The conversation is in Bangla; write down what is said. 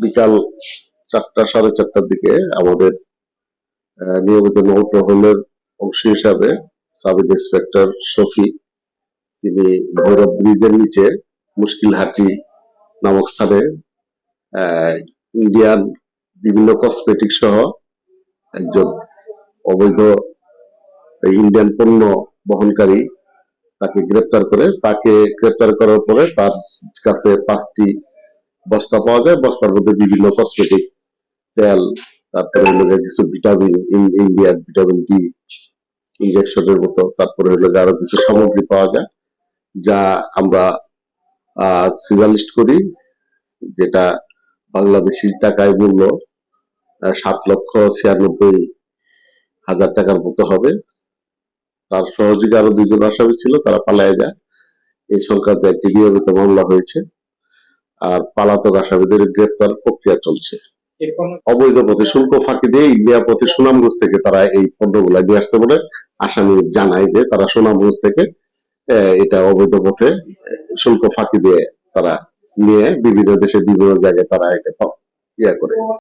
বিকাল চারটা, সাড়ে চারটার দিকে আমাদের নিয়মিত নৌটহলের অংশ হিসাবে সাব ইন্সপেক্টর শফি, তিনি ভৈরব ব্রিজের নিচে মুশকিলহাটি নামক স্থানে ইন্ডিয়ান বিভিন্ন কসমেটিক সহ একজন অবৈধ ইন্ডিয়ান পণ্য বহনকারী তাকে গ্রেপ্তার করে, তাকে গ্রেপ্তার করার পরে তার কাছে পাঁচটি বস্তা পাওয়া যায়, বস্তার মধ্যে বিভিন্ন কসমেটিক তেল, তারপরে হলো কিছু ভিটামিন ইন্ডিয়ান ভিটামিন ডি ইনজেকশনের মতো, তারপরে হলো আরও কিছু সামগ্রী পাওয়া যায়, যা আমরা সিজালিস্ট করি, যেটা বাংলাদেশি টাকায় মূল্য সাত লক্ষ ছিয়ানব্বই হাজার টাকার মতো হবে। তার সহযোগী আরও দুজন আসামি ছিল, তারা পালায় যায়। এই সংক্রান্ত একটি নিয়মিত মামলা হয়েছে। আর পালাতক আসামিদের গ্রেপ্তার প্রক্রিয়া চলছে। অবৈধ পথে শুল্ক ফাঁকি দিয়ে ইন্ডিয়া পথে সুনামগঞ্জ থেকে তারা এই পণ্যগুলা নিয়ে আসছে বলে আসামি জানায় যে তারা সুনামগঞ্জ থেকে এটা অবৈধ পথে শুল্ক ফাঁকি দিয়ে তারা নিয়ে বিভিন্ন দেশে বিভিন্ন জায়গায় তারা এটা ইয়া করে।